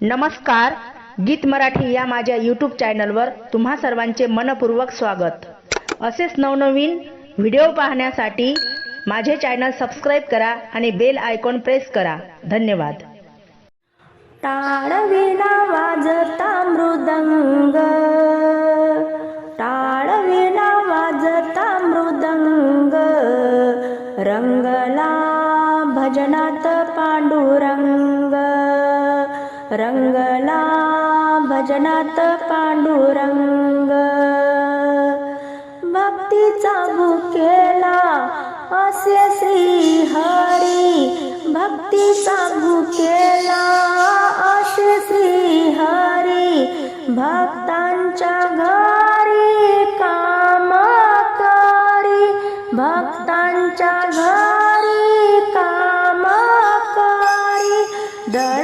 नमस्कार गीत मराठी या माझ्या यूट्यूब चॅनलवर तुम्हा सर्वांचे मनपूर्वक स्वागत. असेच नवनवीन व्हिडिओ पाहण्यासाठी माझे चॅनल सबस्क्राईब करा आणि बेल आयकॉन प्रेस करा. धन्यवाद. टाळविना वाजता मृदंग. टाळविना वाजता मृदंग. रंगला भजनात पांडुरंग. रंगला भजनात पांडुरंग. भक्तीचा भुकेला असे श्री हरी भक्तीचा भुकेला असे श्री हरी भक्तांच्या घरी काम करी. भक्तांच्या घरी काम करी. दर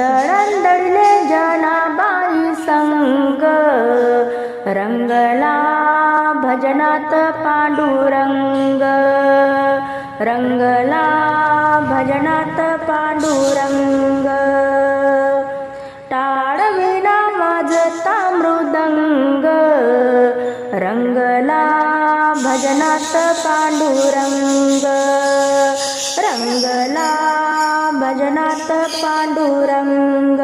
दळण दडले जनाबाई संग. रंगला भजनात पांडुरंग. रंगला भजनात पांडुरंग. टाळविना वाजता मृदंग. रंगला भजनात पांडुरंग. रंगला भजनात पांडुरंग.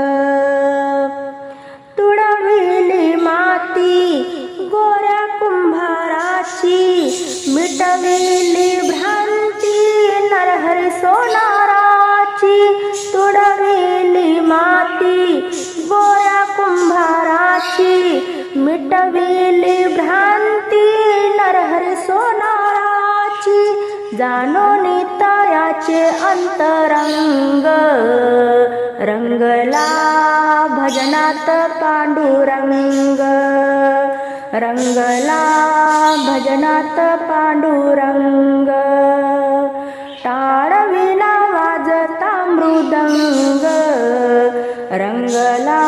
तुडविली माती गोऱ्या कुंभाराची मिटविली भ्रांती नरहरी सोनाराची. तुडविली माती गोऱ्या कुंभाराची मिटविली भ्रांती नरहरी सोनाराची. जाण नितयाचे अंतरंग रंगला भजनात पांडुरंग. रंगला भजनात पांडुरंग. टाळविना वाजता मृदंग. रंगला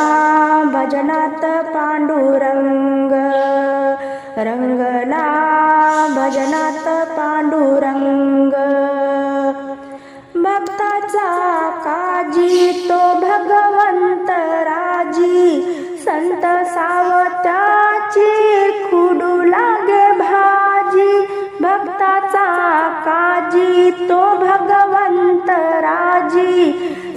भजनात पांडुरंग. रंगला भजनात पांडुरंग. तो भगवंत राजी. संत सावताची खुडू लागे भाजी. भक्ताचा काजी तो भगवंत राजी.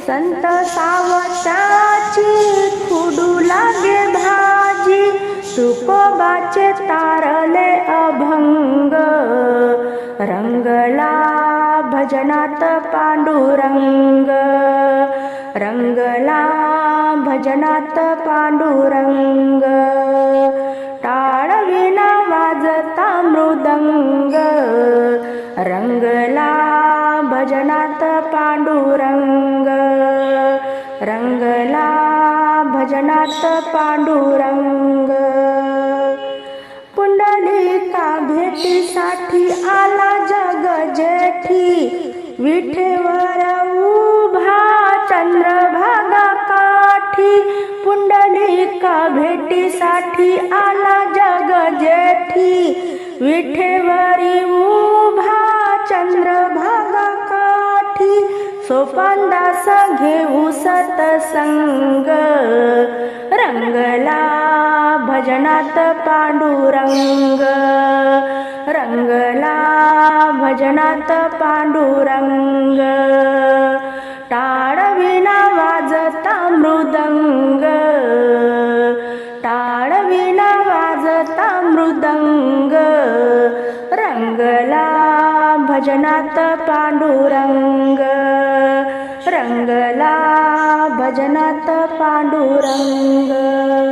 संत सावताची खुडू लागे भाजी. तुकोबाचे तारले अभंग. रंगला भजनात पांडुरंग रंगला भजनात पांडुरंग टाळविना वाजता मृदंग रंगला भजनात पांडुरंग रंगला भजनात पांडुरंग भेटीसाठी आला जग जेठी. विठेवर उभा चंद्रभागा काठी पुंडलिका भेटीसाठी आला जग जेठी. विठेवरी उभा चंद्रभागा काठी सोपानदास घेऊ सतसंग. रंगला भजनात पांडुरंग. रंगला भजनात पांडुरंग. टाळविना वाजता मृदंग. टाळविना वाजता मृदंग. रंगला भजनात पांडुरंग. रंगला भजनात पांडुरंग.